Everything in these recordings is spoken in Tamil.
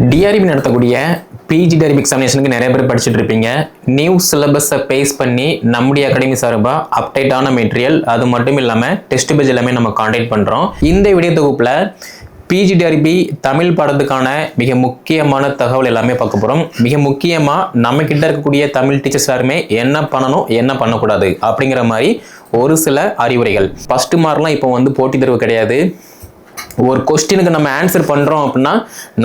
டிஆர்பி நடத்தக்கூடிய பிஜி டிஆர்பி எக்ஸாமினேஷனுக்கு நிறைய பேர் படிச்சுட்டு இருப்பீங்க. நியூ சிலபஸை பேஸ் பண்ணி நம்முடைய அகாடமி சார்பாக அப்டேட்டான மெட்டீரியல் அது மட்டும் இல்லாமல் டெஸ்ட் பேஜ் எல்லாமே நம்ம காண்டாக்ட் பண்ணுறோம் இந்த வீடியோ தொகுப்பில் பிஜிடிஆர்பி தமிழ் பாடத்துக்கான மிக முக்கியமான தகவல் எல்லாமே பார்க்க போகிறோம் மிக முக்கியமாக நம்ம கிட்ட இருக்கக்கூடிய தமிழ் டீச்சர்ஸ் எல்லாருமே என்ன பண்ணணும் என்ன பண்ணக்கூடாது அப்படிங்கிற மாதிரி ஒரு சில அறிவுரைகள். ஃபஸ்ட்டு மார்க்லாம் இப்போ வந்து போட்டித் தேர்வு கிடையாது. ஒரு கொஸ்டினுக்கு நம்ம ஆன்சர் பண்ணுறோம் அப்படின்னா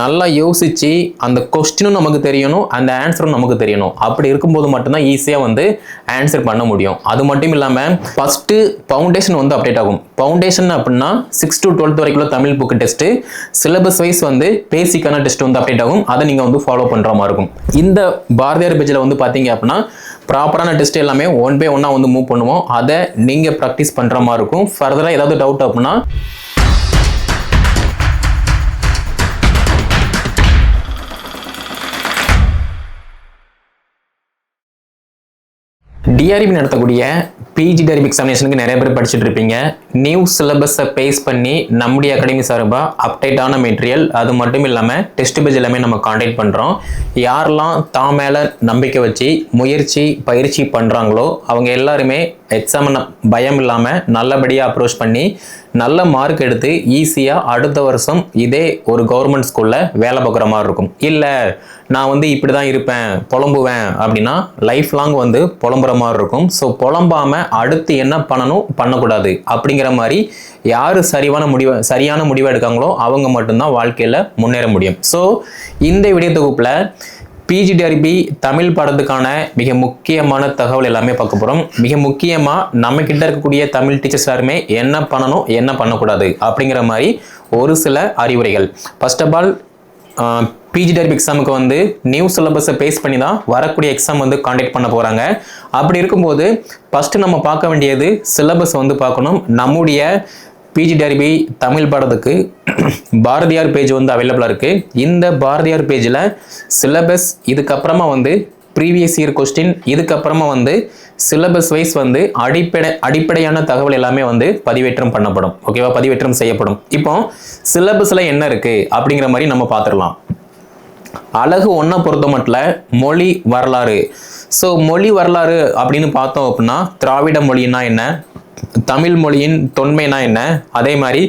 நல்லா யோசித்து அந்த கொஸ்டினும் நமக்கு தெரியணும் அந்த ஆன்சரும் நமக்கு தெரியணும். அப்படி இருக்கும்போது மட்டும்தான் ஈஸியாக வந்து ஆன்சர் பண்ண முடியும். அது மட்டும் இல்லாமல் ஃபஸ்ட்டு ஃபவுண்டேஷன் வந்து அப்டேட் ஆகும். ஃபவுண்டேஷன் அப்படின்னா சிக்ஸ் டு டுவெல்த் வரைக்கும் Tamil book test syllabus wise வந்து பேசிக்கான டெஸ்ட் வந்து அப்டேட் ஆகும். அதை நீங்கள் வந்து ஃபாலோ பண்ணுற மாதிரி இருக்கும். இந்த பாரதியார் பேஜில் வந்து பார்த்தீங்க அப்படின்னா ப்ராப்பரான டெஸ்ட் எல்லாமே ஒன் பை ஒன்னாக வந்து மூவ் பண்ணுவோம். அதை நீங்கள் ப்ராக்டிஸ் பண்ணுற மாதிரி இருக்கும். ஃபர்தராக ஏதாவது டவுட் அப்படின்னா டிஆர்பி நடத்தக்கூடிய பிஜி டிஆர்பி எக்ஸாமினேஷனுக்கு நிறைய பேர் படிச்சுட்டு இருப்பீங்க. நியூ சிலபஸை பேஸ் பண்ணி நம்முடைய அகாடமி சார்பாக அப்டேட்டான மெட்டீரியல் அது மட்டும் இல்லாமல் டெஸ்ட் பேஜ் எல்லாமே நம்ம காண்டாக்ட் பண்ணுறோம் யாரெல்லாம் தான் மேலே நம்பிக்கை வச்சு முயற்சி பயிற்சி பண்ணுறாங்களோ அவங்க எல்லாருமே எக்ஸாம் பயம் இல்லாமல் நல்லபடியாக அப்ரோச் பண்ணி நல்ல மார்க் எடுத்து ஈஸியாக அடுத்த வருஷம் இதே ஒரு கவர்மெண்ட் ஸ்கூலில் வேலை பார்க்குற மாதிரி இருக்கும். இல்லை நான் வந்து இப்படி தான் இருப்பேன் புலம்புவேன் அப்படின்னா லைஃப் லாங் வந்து புலம்புற மாதிரி இருக்கும். ஸோ புலம்பாமல் அடுத்து என்ன பண்ணணும்? பண்ணக்கூடாது. அப்படிங்கிற மாதிரி யார் சரிவான முடிவை சரியான முடிவை எடுக்காங்களோ அவங்க மட்டும்தான் வாழ்க்கையில் முன்னேற முடியும். ஸோ இந்த வீடியோ தொகுப்பில் பிஜிடிஆர்பி தமிழ் பாடத்துக்கான மிக முக்கியமான தகவல் எல்லாமே பார்க்க போகிறோம் மிக முக்கியமாக நம்ம கிட்ட இருக்கக்கூடிய தமிழ் டீச்சர்ஸ் எல்லாருமே என்ன பண்ணணும் என்ன பண்ணக்கூடாது அப்படிங்கிற மாதிரி ஒரு சில அறிவுரைகள். ஃபர்ஸ்ட் ஆஃப் ஆல் பிஜிடிஆர்பி எக்ஸாமுக்கு வந்து நியூ சிலபஸை பேஸ் பண்ணி தான் வரக்கூடிய எக்ஸாம் வந்து காண்டாக்ட் பண்ண போகிறாங்க அப்படி இருக்கும்போது ஃபஸ்ட்டு நம்ம பார்க்க வேண்டியது சிலபஸ் வந்து பார்க்கணும். நம்முடைய பிஜி டெரிபி தமிழ் பாடத்துக்கு பாரதியார் பேஜ் வந்து அவைலபிளாக இருக்குது இந்த பாரதியார் பேஜில் சிலபஸ் இதுக்கப்புறமா வந்து ப்ரீவியஸ் இயர் கொஸ்டின் இதுக்கப்புறமா வந்து சிலபஸ் வைஸ் வந்து அடிப்படை அடிப்படையான தகவல் எல்லாமே வந்து பதிவேற்றம் பண்ணப்படும். ஓகேவா பதிவேற்றம் செய்யப்படும். இப்போ சிலபஸில் என்ன இருக்குது அப்படிங்கிற மாதிரி நம்ம பார்த்துடலாம். அழகு ஒன்றை பொறுத்த மட்டும் மொழி வரலாறு. ஸோ மொழி வரலாறு அப்படின்னு பார்த்தோம் அப்படின்னா திராவிட மொழின்னா என்ன? தமிழ் மொழியின் தொன்மைனா என்ன? அதே மாதிரி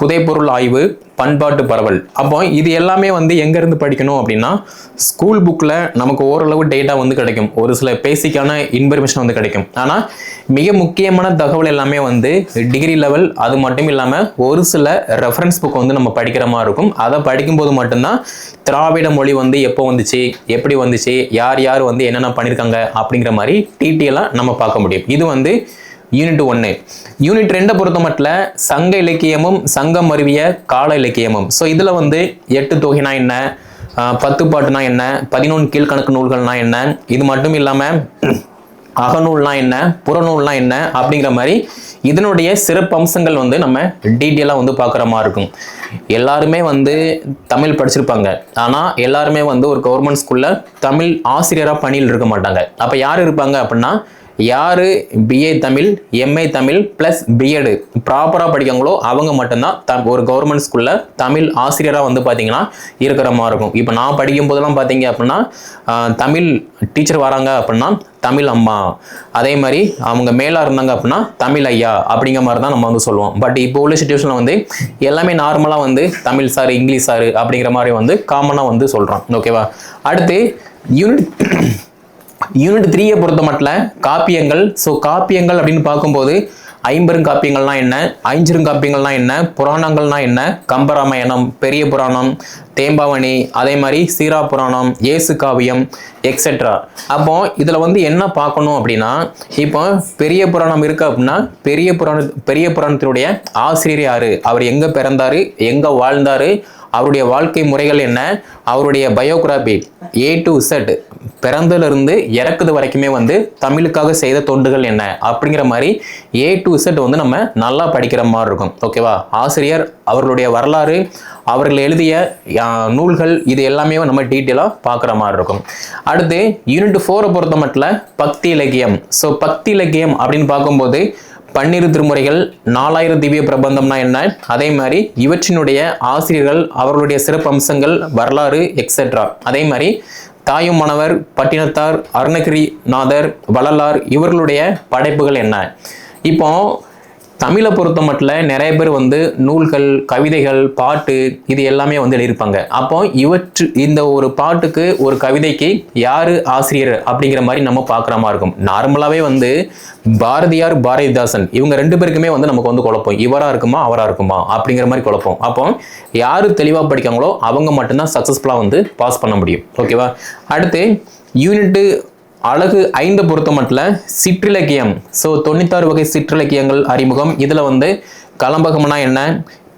புதைப்பொருள் ஆய்வு பண்பாட்டு பரவல். அப்போ இது எல்லாமே வந்து எங்கேருந்து படிக்கணும் அப்படின்னா ஸ்கூல் புக்கில் நமக்கு ஓரளவு டேட்டா வந்து கிடைக்கும். ஒரு சில பேசிக்கான இன்ஃபர்மேஷன் வந்து கிடைக்கும். ஆனால் மிக முக்கியமான தகவல் எல்லாமே வந்து டிகிரி லெவல் அது மட்டும் இல்லாமல் ஒரு சில ரெஃபரன்ஸ் புக் வந்து நம்ம படிக்கிற மாதிரி இருக்கும். அதை படிக்கும்போது மட்டும்தான் திராவிட மொழி வந்து எப்போ வந்துச்சு எப்படி வந்துச்சு யார் யார் வந்து என்னென்ன பண்ணியிருக்காங்க அப்படிங்கிற மாதிரி டீட்டெயிலாக நம்ம பார்க்க முடியும். இது வந்து யூனிட் ஒன்று யூனிட் ரெண்டை பொறுத்த மட்டும் சங்க இலக்கியமும் சங்கம் அருவிய கால இலக்கியமும். ஸோ இதில் வந்து எட்டு தொகைனா என்ன? பத்து பாட்டுனா என்ன? பதினொன்று கீழ்கணக்கு நூல்கள்னா என்ன? இது மட்டும் இல்லாமல் அகநூல்னா என்ன? புறநூல்னா என்ன? அப்படிங்கிற மாதிரி இதனுடைய சிறப்பு அம்சங்கள் வந்து நம்ம டீட்டெயிலாக வந்து பார்க்குற மாதிரி இருக்கும். எல்லாருமே வந்து தமிழ் படிச்சிருப்பாங்க. ஆனால் எல்லாருமே வந்து ஒரு கவர்மெண்ட் ஸ்கூலில் தமிழ் ஆசிரியராக பணியில் இருக்க மாட்டாங்க. அப்போ யார் இருப்பாங்க அப்படின்னா யார்? BA Tamil MA Tamil plus BEd ப்ராப்பராக படிக்காங்களோ அவங்க மட்டும்தான் த ஒரு கவர்மெண்ட் ஸ்கூலில் தமிழ் ஆசிரியராக வந்து பார்த்தீங்கன்னா இருக்கிற மாதிரி இருக்கும். இப்போ நான் படிக்கும் போதெல்லாம் பார்த்தீங்க அப்படின்னா தமிழ் டீச்சர் வராங்க அப்படின்னா தமிழ் அம்மா. அதே மாதிரி அவங்க மேலாக இருந்தாங்க அப்படின்னா தமிழ் ஐயா அப்படிங்கிற மாதிரி தான் நம்ம வந்து சொல்லுவோம். பட் இப்போ உள்ள சுச்சுவேஷனில் வந்து எல்லாமே நார்மலாக வந்து தமிழ் சார் இங்கிலீஷ் சார் அப்படிங்கிற மாதிரி வந்து காமனாக வந்து சொல்கிறோம் ஓகேவா அடுத்து யூனிட் யூனிட் த்ரீயை பொறுத்த மட்டும் காப்பியங்கள் ஸோ காப்பியங்கள் அப்படின்னு பார்க்கும்போது ஐம்பெருங்காப்பியங்கள்னா என்ன? ஐஞ்சிருங்காப்பியங்கள்னா என்ன? புராணங்கள்னா என்ன? கம்பராமாயணம் பெரிய புராணம் தேம்பாவணி அதே மாதிரி சீரா புராணம் இயேசு காவியம் எக்ஸெட்ரா அப்போ இதில் வந்து என்ன பார்க்கணும் அப்படின்னா இப்போ பெரிய புராணம் இருக்கு அப்படின்னா பெரிய புராண பெரிய புராணத்தினுடைய ஆசிரியர் யாரு? அவர் எங்கே பிறந்தாரு? எங்கே வாழ்ந்தாரு? அவருடைய வாழ்க்கை முறைகள் என்ன? அவருடைய பயோகிராபி ஏ டு செட் பிறந்ததுலேருந்து இறக்குது வரைக்குமே வந்து தமிழுக்காக செய்த தொண்டுகள் என்ன? அப்படிங்கிற மாதிரி ஏ டு செட் வந்து நம்ம நல்லா படிக்கிற மாதிரி இருக்கும். ஓகேவா ஆசிரியர் அவர்களுடைய வரலாறு அவர்கள் எழுதிய நூல்கள் இது எல்லாமே நம்ம டீட்டெயிலாக பார்க்குற மாதிரி இருக்கும். அடுத்து யூனிட் ஃபோரை பொறுத்த மட்டும் பக்தி இலக்கியம். ஸோ பக்தி இலக்கியம் அப்படின்னு பார்க்கும்போது பன்னிரு திருமுறைகள் நாலாயிரம் திவ்ய பிரபந்தம்னா என்ன? அதே மாதிரி இவற்றினுடைய ஆசிரியர்கள் அவர்களுடைய சிறப்பு அம்சங்கள் வரலாறு எக்ஸெட்ரா அதே மாதிரி தாயும் மணவர் பட்டினத்தார் அருணகிரிநாதர் வள்ளலார் இவர்களுடைய படைப்புகள் என்ன? இப்போ தமிழை பொறுத்த மட்டும் நிறைய பேர் வந்து நூல்கள் கவிதைகள் பாட்டு இது எல்லாமே வந்து எழுதியிருப்பாங்க. அப்போ இவற்று இந்த ஒரு பாட்டுக்கு ஒரு கவிதைக்கு யார் ஆசிரியர் அப்படிங்கிற மாதிரி நம்ம பார்க்குற மாதிரி இருக்கும். நார்மலாகவே வந்து பாரதியார் பாரதிதாசன் இவங்க ரெண்டு பேருக்குமே வந்து நமக்கு வந்து குழப்பம். இவராக இருக்குமா அவராக இருக்குமா அப்படிங்கிற மாதிரி குழப்பம். அப்போ யார் தெளிவாக படிக்காங்களோ அவங்க மட்டும்தான் சக்ஸஸ்ஃபுல்லாக வந்து பாஸ் பண்ண முடியும். ஓகேவா அடுத்து யூனிட்டு அழகு ஐந்து பொறுத்த மட்டும் சிற்றிலக்கியம். ஸோ தொண்ணூத்தாறு வகை சிற்றிலக்கியங்கள் அறிமுகம். இதில் வந்து கலம்பகம்னா என்ன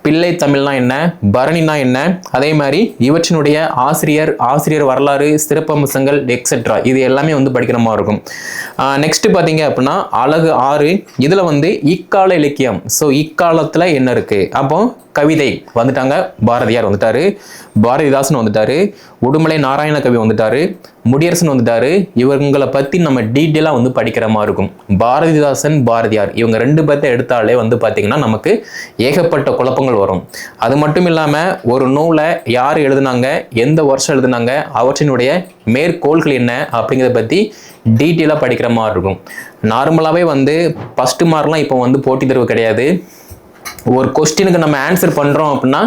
பிள்ளை தமிழ்னா என்ன பரணினா என்ன அதே மாதிரி இவற்றினுடைய ஆசிரியர் ஆசிரியர் வரலாறு சிறப்பம்சங்கள் எக்ஸெட்ரா இது எல்லாமே வந்து படிக்கிற மாதிரி இருக்கும் நெக்ஸ்ட் பார்த்தீங்க அப்படின்னா அழகு ஆறு. இதில் வந்து இக்கால இலக்கியம். ஸோ இக்காலத்தில் என்ன இருக்குது அப்போ கவிதை வந்துட்டாங்க. பாரதியார் வந்துட்டாரு. பாரதிதாசன் வந்துட்டாரு. உடுமலை நாராயண கவி வந்துட்டாரு. முடியரசன் வந்துட்டாரு. இவங்களை பற்றி நம்ம டீட்டெயிலாக வந்து படிக்கிற மாதிரி இருக்கும். பாரதிதாசன் பாரதியார் இவங்க ரெண்டு பேர்த்த எடுத்தாலே வந்து பார்த்திங்கன்னா நமக்கு ஏகப்பட்ட குழப்பங்கள் வரும். அது மட்டும் இல்லாமல் ஒரு நூலை யார் எழுதுனாங்க? எந்த வருஷம் எழுதுனாங்க? அவற்றினுடைய மேற்கோள்கள் என்ன? அப்படிங்கிறத பற்றி டீட்டெயிலாக படிக்கிற மாதிரி இருக்கும். நார்மலாகவே வந்து ஃபஸ்ட்டு மார்க்லாம் இப்போ வந்து போட்டித் தேர்வு கிடையாது. ஒரு கொஸ்டினுக்கு நம்ம ஆன்சர் பண்ணுறோம் அப்படின்னா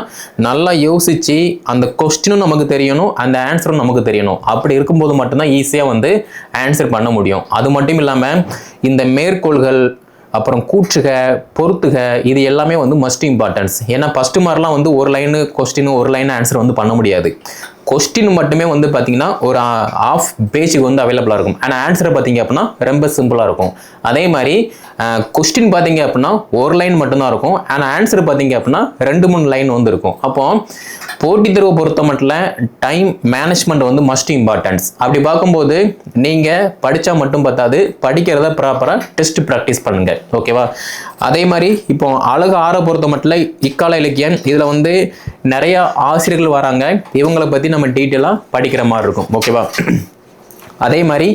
நல்லா யோசித்து அந்த கொஸ்டினும் நமக்கு தெரியணும் அந்த ஆன்சரும் நமக்கு தெரியணும். அப்படி இருக்கும்போது மட்டும்தான் ஈஸியாக வந்து ஆன்சர் பண்ண முடியும். அது மட்டும் இல்லாமல் இந்த மேற்கோள்கள் அப்புறம் கூற்றுக பொறுத்துக இது எல்லாமே வந்து மஸ்ட் இம்பார்ட்டன்ஸ் ஏன்னா ஃபஸ்ட்டு மாதிரிலாம் வந்து ஒரு லைனு கொஸ்டின் ஒரு லைன் ஆன்சர் வந்து பண்ண முடியாது. கொஸ்டின் மட்டுமே வந்து பார்த்தீங்கன்னா ஒரு ஆஃப் பேஜுக்கு வந்து அவைலபிளாக இருக்கும். ஆனால் ஆன்சரை பார்த்தீங்க அப்படின்னா ரொம்ப சிம்பிளாக இருக்கும். அதே மாதிரி கொஸ்டின் பார்த்தீங்க அப்படின்னா ஒரு லைன் மட்டும்தான் இருக்கும். ஆனால் ஆன்சர் பார்த்தீங்க அப்படின்னா ரெண்டு மூணு லைன் வந்து இருக்கும். அப்போ போட்டித் தேர்வை பொறுத்த மட்டும் டைம் மேனேஜ்மெண்ட் வந்து மஸ்ட் இம்பார்ட்டன்ஸ் அப்படி பார்க்கும்போது நீங்கள் படித்தா மட்டும் பத்தாது படிக்கிறத ப்ராப்பராக டெஸ்ட் ப்ராக்டிஸ் பண்ணுங்கள் ஓகேவா அதே மாதிரி இப்போ அழகு ஆற பொறுத்த மட்டும் இக்கால இலக்கியம் இதில் வந்து நிறையா ஆசிரியர்கள் வராங்க. இவங்களை பற்றி நம்ம டீட்டெயிலாக படிக்கிற மாதிரி இருக்கும். ஓகேவா அதே மாதிரி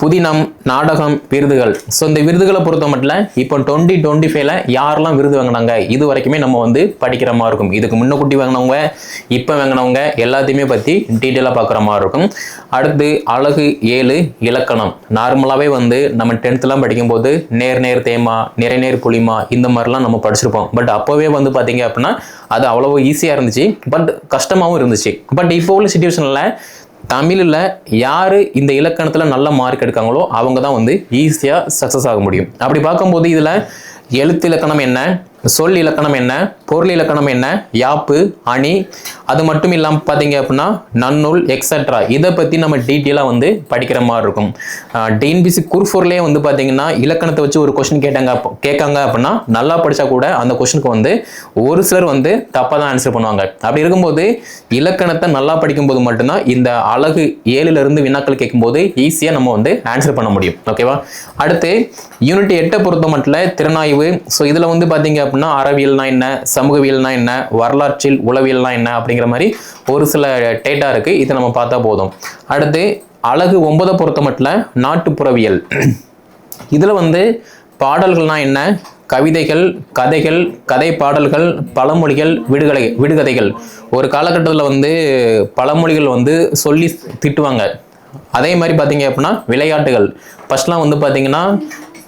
புதினம் நாடகம் விருதுகள். ஸோ இந்த விருதுகளை பொறுத்த மட்டும் இப்போ டுவெண்ட்டி டுவெண்ட்டி ஃபைவ்ல யாரெல்லாம் விருது வாங்கினாங்க? இது வரைக்குமே நம்ம வந்து படிக்கிற மாதிரி இருக்கும். இதுக்கு முன்னக்குட்டி வாங்கினவங்க இப்போ வாங்கினவங்க எல்லாத்தையுமே பற்றி டீட்டெயிலாக பார்க்குற மாதிரி இருக்கும். அடுத்து அழகு ஏழு இலக்கணம். நார்மலாகவே வந்து நம்ம டென்த்லாம் படிக்கும்போது நேர் நேர் தேமா நிறை நேர் புளிமா இந்த மாதிரிலாம் நம்ம படிச்சிருப்போம். பட் அப்போவே வந்து பார்த்தீங்க அப்படின்னா அது அவ்வளோ ஈஸியாக இருந்துச்சு. பட் கஷ்டமாகவும் இருந்துச்சு. பட் இப்போ உள்ள சுச்சுவேஷனில் தமிழில் யார் இந்த இலக்கணத்தில் நல்ல மார்க் எடுக்காங்களோ அவங்க தான் வந்து ஈஸியாக சக்ஸஸ் ஆக முடியும். அப்படி பார்க்கும்போது இதில் எழுத்து இலக்கணம் என்ன? சொல் இலக்கணம் என்ன? பொருள் இலக்கணம் என்ன? யாப்பு அணி. அது மட்டும் இல்லாமல் பார்த்தீங்க அப்படின்னா நன்னூல் எக்ஸட்ரா இதை பற்றி நம்ம டீட்டெயிலாக வந்து படிக்கிற மாதிரி இருக்கும். டிஎன்பிசி குறுஃபோர்லேயே வந்து பார்த்தீங்கன்னா இலக்கணத்தை வச்சு ஒரு கொஷின் கேட்டாங்க கேட்காங்க அப்படின்னா நல்லா படித்தா கூட அந்த கொஷனுக்கு வந்து ஒரு சிலர் வந்து தப்பாக தான் ஆன்சர் பண்ணுவாங்க. அப்படி இருக்கும்போது இலக்கணத்தை நல்லா படிக்கும்போது மட்டும்தான் இந்த அழகு ஏழுலேருந்து வினாக்கள் கேட்கும்போது ஈஸியாக நம்ம வந்து ஆன்சர் பண்ண முடியும். ஓகேவா அடுத்து யூனிட் எட்டை பொறுத்த மட்டும் திறனாய்வு. ஸோ இதில் வந்து பார்த்தீங்க அப்படின்னா அறவியல்னா என்ன சமூகவியல்னா என்ன வரலாற்றில் உளவியல்னா என்ன அப்படிங்கிற மாதிரி ஒரு சில டேட்டா இருக்குது இதை நம்ம பார்த்தா போதும். அடுத்து அழகு ஒன்பதை பொறுத்த மட்டும் நாட்டுப்புறவியல். இதில் வந்து பாடல்கள்னா என்ன? கவிதைகள் கதைகள் கதை பாடல்கள் பழமொழிகள் விடுகலை விடுகதைகள். ஒரு காலகட்டத்தில் வந்து பழமொழிகள் வந்து சொல்லி திட்டுவாங்க. அதே மாதிரி பார்த்தீங்க அப்படின்னா விளையாட்டுகள். ஃபர்ஸ்ட்லாம் வந்து பார்த்தீங்கன்னா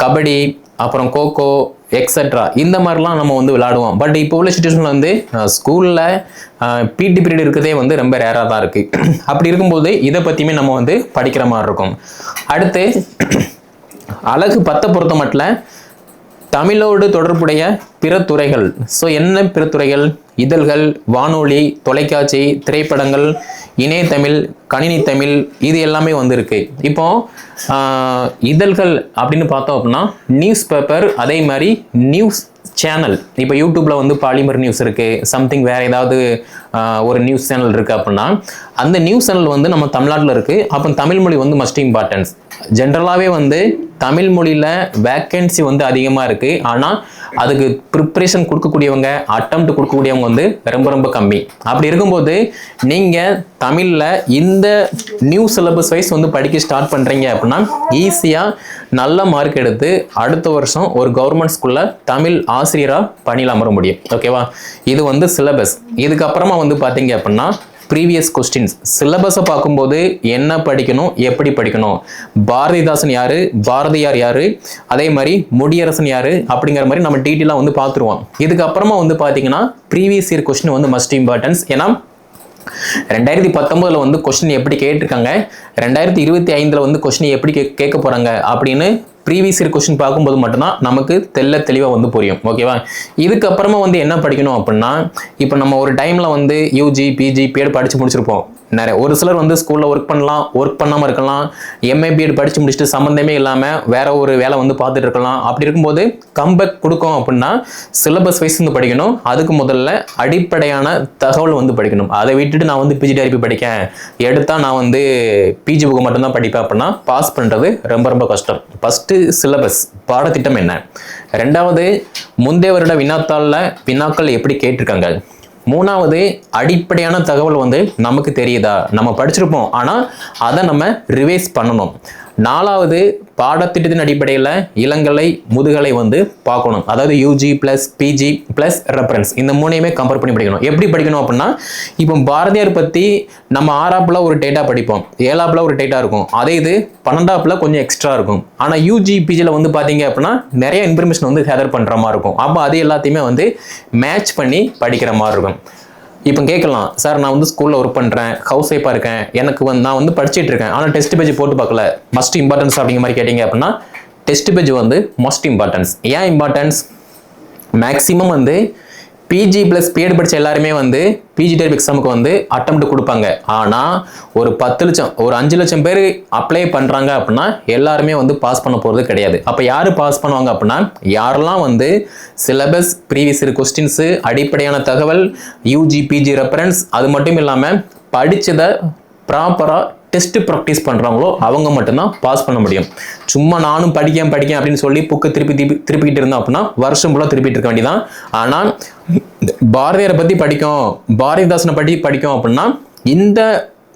கபடி அப்புறம் கோகோ எக்ஸட்ரா இந்த மாதிரிலாம் நம்ம வந்து விளாடுவோம் பட் இப்போ உள்ள சுச்சுவேஷனில் வந்து ஸ்கூலில் பிடி பீரியட் இருக்கிறதே வந்து ரொம்ப ரேராக தான் இருக்குது அப்படி இருக்கும்போது இதை பற்றியுமே நம்ம வந்து படிக்கிற மாதிரி இருக்கும். அடுத்து அழகு பத்தை பொறுத்த மட்டும் தமிழோடு தொடர்புடைய பிற துறைகள் ஸோ என்ன பிற துறைகள் இதழ்கள் வானொலி தொலைக்காட்சி திரைப்படங்கள் இணையதமிழ் கணினி தமிழ் இது எல்லாமே வந்திருக்கு. இப்போ இதழ்கள் அப்படின்னு பார்த்தோம் அப்படின்னா நியூஸ் பேப்பர் அதே மாதிரி நியூஸ் சேனல் இப்போ யூடியூப்பில் வந்து பாலிமர் நியூஸ் இருக்குது சம்திங் வேறு ஏதாவது ஒரு நியூஸ் சேனல் இருக்குது அப்படின்னா அந்த நியூஸ் சேனல் வந்து நம்ம தமிழ்நாட்டில் இருக்குது அப்போ தமிழ் மொழி வந்து மஸ்ட் இம்பார்ட்டன்ஸ் ஜென்ரலாகவே வந்து தமிழ் மொழியில் வேக்கன்சி வந்து அதிகமாக இருக்குது ஆனால் அதுக்கு ப்ரிப்ரேஷன் கொடுக்கக்கூடியவங்க அட்டம் கொடுக்கக்கூடியவங்க வந்து ரொம்ப ரொம்ப கம்மி. அப்படி இருக்கும்போது நீங்கள் தமிழில் இந்த நியூ சிலபஸ் வைஸ் வந்து படிக்க ஸ்டார்ட் பண்ணுறீங்க அப்படின்னா ஈஸியாக நல்ல மார்க் எடுத்து அடுத்த வருஷம் ஒரு கவர்மெண்ட் ஸ்கூலில் தமிழ் ஆசிரியராக பணியில் அமர முடியும். ஓகேவா இது வந்து சிலபஸ் இதுக்கப்புறமா வந்து பார்த்தீங்க அப்படின்னா ப்ரீவியஸ் கொஸ்டின்ஸ் சிலபஸை பார்க்கும்போது என்ன படிக்கணும் எப்படி படிக்கணும்? பாரதிதாசன் யார்? பாரதியார் யார்? அதே மாதிரி முடியரசன் யார்? அப்படிங்கிற மாதிரி நம்ம டீட்டெயிலாக வந்து பார்த்துருவோம். இதுக்கப்புறமா வந்து பார்த்தீங்கன்னா ப்ரீவியஸ் இயர் கொஸ்டின் வந்து மஸ்ட் இம்பார்ட்டன்ஸ் ஏன்னா ரெண்டாயிரத்தி பத்தொன்பதுல வந்து கொஸ்டின் எப்படி கேட்டிருக்காங்க? ரெண்டாயிரத்தி இருபத்தி ஐந்துல வந்து கொஸ்டின் எப்படி கே கேட்க போறாங்க? அப்படின்னு ப்ரீவியஸ் இயர் கொஸ்டின் பார்க்கும்போது மட்டும்தான் நமக்கு தெல்ல தெளிவாக வந்து புரியும். ஓகேவா இதுக்கப்புறமா வந்து என்ன படிக்கணும் அப்படின்னா இப்போ நம்ம ஒரு டைமில் வந்து யூஜி பிஜி பிஎட் படித்து முடிச்சிருப்போம். நிறைய ஒரு சிலர் வந்து ஸ்கூலில் ஒர்க் பண்ணலாம் ஒர்க் பண்ணாமல் இருக்கலாம் எம்ஏ பிஎட் படித்து முடிச்சுட்டு சம்மந்தமே இல்லாமல் வேற ஒரு வேலை வந்து பார்த்துட்டு இருக்கலாம். அப்படி இருக்கும்போது கம்பேக் கொடுக்கும் அப்படின்னா சிலபஸ் வைஸ் வந்து படிக்கணும். அதுக்கு முதல்ல அடிப்படையான தகவல் வந்து படிக்கணும். அதை விட்டுட்டு நான் வந்து பிஜிடிஆர்பி படிக்கேன். எடுத்தால் நான் வந்து பிஜி புக்கு மட்டும்தான் படிப்பேன் அப்படின்னா பாஸ் பண்ணுறது ரொம்ப ரொம்ப கஷ்டம். ஃபஸ்ட்டு சிலபஸ் பாடத்திட்டம் என்ன? ரெண்டாவது முந்தைய வருட வினாத்தாளில் வினாக்கள் எப்படி கேட்டிருக்காங்க? மூணாவது அடிப்படையான தகவல் வந்து நமக்கு தெரியுதா? நம்ம படிச்சிருப்போம். ஆனால் அதை நம்ம ரிவைஸ் பண்ணணும். நாலாவது பாடத்திட்டத்தின் அடிப்படையில் இளங்கலை முதுகலை வந்து பார்க்கணும். அதாவது UG plus PG plus reference இந்த மூணையுமே கம்பேர் பண்ணி படிக்கணும். எப்படி படிக்கணும் அப்படின்னா இப்போ பாரதியார் பற்றி நம்ம ஆறாப்பில் ஒரு டேட்டா படிப்போம். ஏழாப்பில் ஒரு டேட்டா இருக்கும். அதே இது பன்னெண்டாப்பில் கொஞ்சம் எக்ஸ்ட்ரா இருக்கும். ஆனால் யூஜி பிஜியில் வந்து பார்த்தீங்க அப்படின்னா நிறைய இன்ஃபர்மேஷன் வந்து கேதர் பண்ணுற மாதிரி இருக்கும். அப்போ அது எல்லாத்தையுமே வந்து மேட்ச் பண்ணி படிக்கிற மாதிரி இருக்கும். இப்போ கேட்கலாம் சார் நான் வந்து ஸ்கூலில் ஒர்க் பண்ணுறேன் ஹவுஸ் ஒய்ஃபாக இருக்கேன் எனக்கு வந்து நான் வந்து படிச்சுட்டு இருக்கேன் ஆனால் டெஸ்ட் பேஜ் போட்டு பார்க்கல. மஸ்ட் இம்பார்ட்டன்ஸ் அப்படிங்கிற மாதிரி கேட்டிங்க அப்படின்னா டெஸ்ட் பேஜ் வந்து மோஸ்ட் இம்பார்ட்டன்ஸ் ஏன் இம்பார்ட்டன்ஸ் மேக்ஸிமம் வந்து பிஜி ப்ளஸ் பிஎட் படித்த எல்லாருமே வந்து பிஜி டைப் எக்ஸாமுக்கு வந்து அட்டம் கொடுப்பாங்க. ஆனால் ஒரு பத்து லட்சம் ஒரு அஞ்சு லட்சம் பேர் அப்ளை பண்ணுறாங்க அப்படின்னா எல்லாருமே வந்து பாஸ் பண்ண போகிறது கிடையாது. அப்போ யார் பாஸ் பண்ணுவாங்க அப்படின்னா யாரெல்லாம் வந்து சிலபஸ் ப்ரீவியஸ் இயர் கொஸ்டின்ஸு அடிப்படையான தகவல் யூஜி பிஜி ரெஃபரன்ஸ் அது மட்டும் இல்லாமல் படித்ததை ப்ராப்பராக டெஸ்ட் ப்ராக்டிஸ் பண்ணுறாங்களோ அவங்க மட்டும்தான் பாஸ் பண்ண முடியும். சும்மா நானும் படிக்கேன் படிக்கேன் அப்படின்னு சொல்லி புக்கு திருப்பி திருப்பி திருப்பிக்கிட்டு இருந்தோம் அப்படின்னா வருஷம் ஃபுல்லாக திருப்பிட்டு இருக்க வேண்டியதான் ஆனால் பாரதியாரை பற்றி படிக்கும் பாரதிதாசனை பற்றி படிக்கும் அப்படின்னா இந்த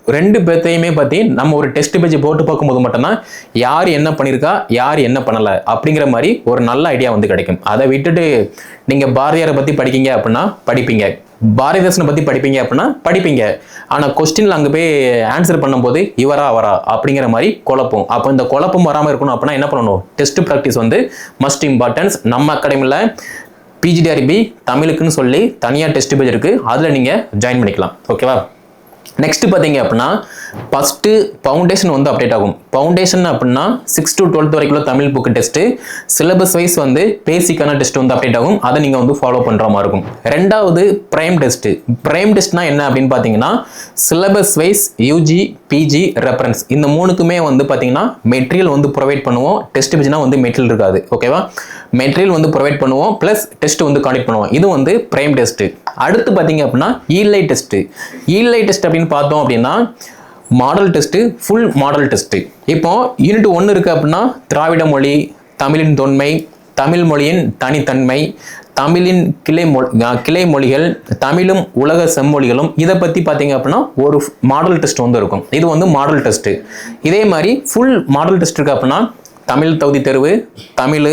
ரெண்டு பேர்த்தையுமே பற்றி நம்ம ஒரு டெஸ்ட் பேஜ் போட்டு பார்க்கும்போது மட்டும்தான் யார் என்ன பண்ணியிருக்கா யார் என்ன பண்ணலை அப்படிங்கிற மாதிரி ஒரு நல்ல ஐடியா வந்து கிடைக்கும். அதை விட்டுட்டு நீங்கள் பாரதியாரை பற்றி படிக்கீங்க அப்படின்னா படிப்பீங்க. பாரதிதாசனை பற்றி படிப்பீங்க அப்படின்னா படிப்பீங்க. ஆனால் கொஸ்டினில் அங்கே போய் ஆன்சர் பண்ணும்போது இவரா அவரா அப்படிங்கிற மாதிரி குழப்பம். அப்போ இந்த குழப்பம் வராமல் இருக்கணும் அப்படின்னா என்ன பண்ணணும்? டெஸ்ட் ப்ராக்டிஸ் வந்து மஸ்ட் இம்பார்ட்டன்ஸ் நம்ம அகாடமியில் பிஜிடிஆர்பி தமிழுக்குன்னு சொல்லி தனியாக டெஸ்ட் பேஜ் இருக்குது அதில் நீங்கள் ஜாயின் பண்ணிக்கலாம். ஓகேவா நெக்ஸ்ட் பார்த்தீங்க அப்படின்னா ஃபஸ்ட்டு ஃபவுண்டேஷன் வந்து அப்டேட் ஆகும். ஃபவுண்டேஷன் அப்படின்னா சிக்ஸ் டு டுவெல்த் வரைக்கும் Tamil book test syllabus wise வந்து பேசிக்கான டெஸ்ட் வந்து அப்டேட் ஆகும். அதை நீங்கள் வந்து ஃபாலோ பண்ணுற மாதிரி இருக்கும். ரெண்டாவது ப்ரைம் டெஸ்ட்டு ப்ரைம் டெஸ்ட்னா என்ன அப்படின்னு பார்த்தீங்கன்னா syllabus wise UG PG reference இந்த மூணுக்குமே வந்து பார்த்தீங்கன்னா மெட்டீரியல் வந்து ப்ரொவைட் பண்ணுவோம். டெஸ்ட் பேஜ்னா வந்து மெட்டீரியல் இருக்காது. ஓகேவா மெட்டீரியல் வந்து ப்ரொவைட் பண்ணுவோம் ப்ளஸ் டெஸ்ட் வந்து காண்டக்ட் பண்ணுவோம். இது வந்து ப்ரைம் டெஸ்ட்டு அடுத்து பார்த்தீங்க அப்படின்னா ஈல்லை டெஸ்ட்டு ஈல்லை டெஸ்ட் அப்படின்னு பார்த்தோம் அப்படின்னா model test full model test இப்போ யூனிட் ஒன்று இருக்குது அப்படின்னா திராவிட மொழி தமிழின் தொன்மை தமிழ் மொழியின் தனித்தன்மை தமிழின் கிளை மொ கிளை மொழிகள் தமிழும் உலக செம்மொழிகளும் இதை பற்றி பார்த்தீங்க அப்படின்னா ஒரு மாடல் டெஸ்ட் வந்து இருக்கும். இது வந்து மாடல் டெஸ்ட்டு இதே மாதிரி ஃபுல் மாடல் டெஸ்ட் இருக்குது அப்படின்னா தமிழ் தகுதி தேர்வு தமிழ்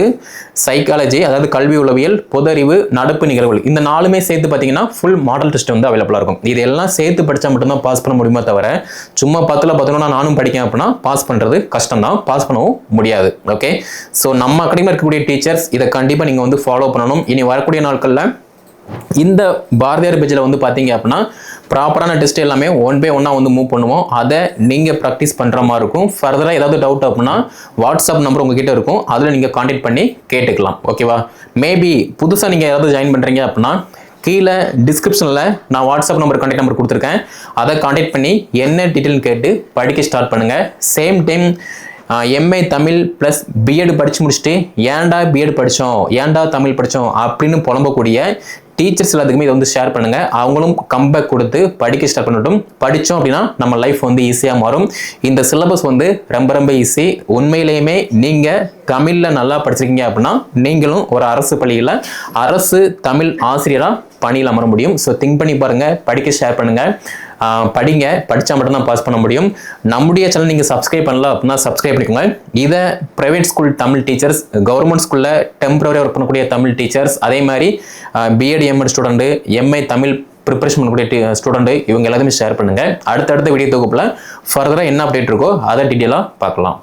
சைக்காலஜி அதாவது கல்வி உளவியல் பொதறிவு நடப்பு நிகழ்வுகள். இந்த நாலுமே சேர்த்து பார்த்தீங்கன்னா ஃபுல் மாடல் டெஸ்ட் வந்து அவைலபிளாக இருக்கும். இது எல்லாம் சேர்த்து படித்தா மட்டும்தான் பாஸ் பண்ண முடியுமே தவிர சும்மா பத்தில் பார்த்தோன்னா நானும் படிக்கேன் அப்படின்னா பாஸ் பண்ணுறது கஷ்டம் தான் பாஸ் பண்ணவும் முடியாது. ஓகே ஸோ நம்ம அகாடமியில் இருக்கக்கூடிய டீச்சர்ஸ் இதை கண்டிப்பாக நீங்கள் வந்து ஃபாலோ பண்ணணும். இனி வரக்கூடிய நாட்களில் இந்த பாரதியார் பேஜில் வந்து பார்த்தீங்க அப்படின்னா ப்ராப்பரான டெஸ்ட் எல்லாமே ஒன் பை ஒன்னாக வந்து மூவ் பண்ணுவோம். அதை நீங்கள் ப்ராக்டிஸ் பண்ணுற மாதிரி இருக்கும். ஃபர்தராக ஏதாவது டவுட் அப்படின்னா வாட்ஸ்அப் நம்பர் உங்ககிட்ட இருக்கும். அதில் நீங்கள் காண்டாக்ட் பண்ணி கேட்டுக்கலாம். ஓகேவா மேபி புதுசாக நீங்கள் ஏதாவது ஜாயின் பண்ணுறீங்க அப்படின்னா கீழே டிஸ்கிரிப்ஷனில் நான் வாட்ஸ்அப் நம்பர் கான்டாக்ட் நம்பர் கொடுத்துருக்கேன். அதை காண்டாக்ட் பண்ணி என்ன டீட்டெயில் கேட்டு படிக்க ஸ்டார்ட் பண்ணுங்கள் same time MA Tamil plus BEd படித்து முடிச்சுட்டு ஏன்டா பிஎட் படித்தோம் ஏன்டா தமிழ் படித்தோம் அப்படின்னு புலம்பக்கூடிய டீச்சர்ஸ் எல்லாத்துக்குமே இதை வந்து ஷேர் பண்ணுங்க. அவங்களும் கம்பேக் கொடுத்து படிக்க ஸ்டார்ட் பண்ணட்டும். படித்தோம் அப்படின்னா நம்ம லைஃப் வந்து ஈஸியாக மாறும். இந்த சிலபஸ் வந்து ரொம்ப ரொம்ப ஈஸி உண்மையிலேயுமே நீங்கள் தமிழில் நல்லா படிச்சிருக்கீங்க அப்படின்னா நீங்களும் ஒரு அரசு பள்ளியில் அரசு தமிழ் ஆசிரியராக பணியில் அமர முடியும். ஸோ திங்க் பண்ணி பாருங்கள் படிக்க ஷேர் பண்ணுங்கள் படிங்க படித்தா மட்டும்தான் பாஸ் பண்ண முடியும். நம்முடைய சேனல் நீங்கள் சப்ஸ்கிரைப் பண்ணல அப்படின்னா சப்ஸ்கிரைப் பண்ணிக்கோங்க. இதை private school Tamil teachers government ஸ்கூலில் டெம்பரரி ஒர்க் பண்ணக்கூடிய தமிழ் டீச்சர்ஸ் அதே மாதிரி BEd MEd student MA Tamil preparation பண்ணக்கூடிய ஸ்டூடெண்ட்டு இவங்க எல்லாத்தையுமே ஷேர் பண்ணுங்கள் அடுத்தடுத்த வீடியோ தொகுப்பில் ஃபர்தராக என்ன அப்டேட் இருக்கோ அதை டீட்டெயிலாக பார்க்கலாம்.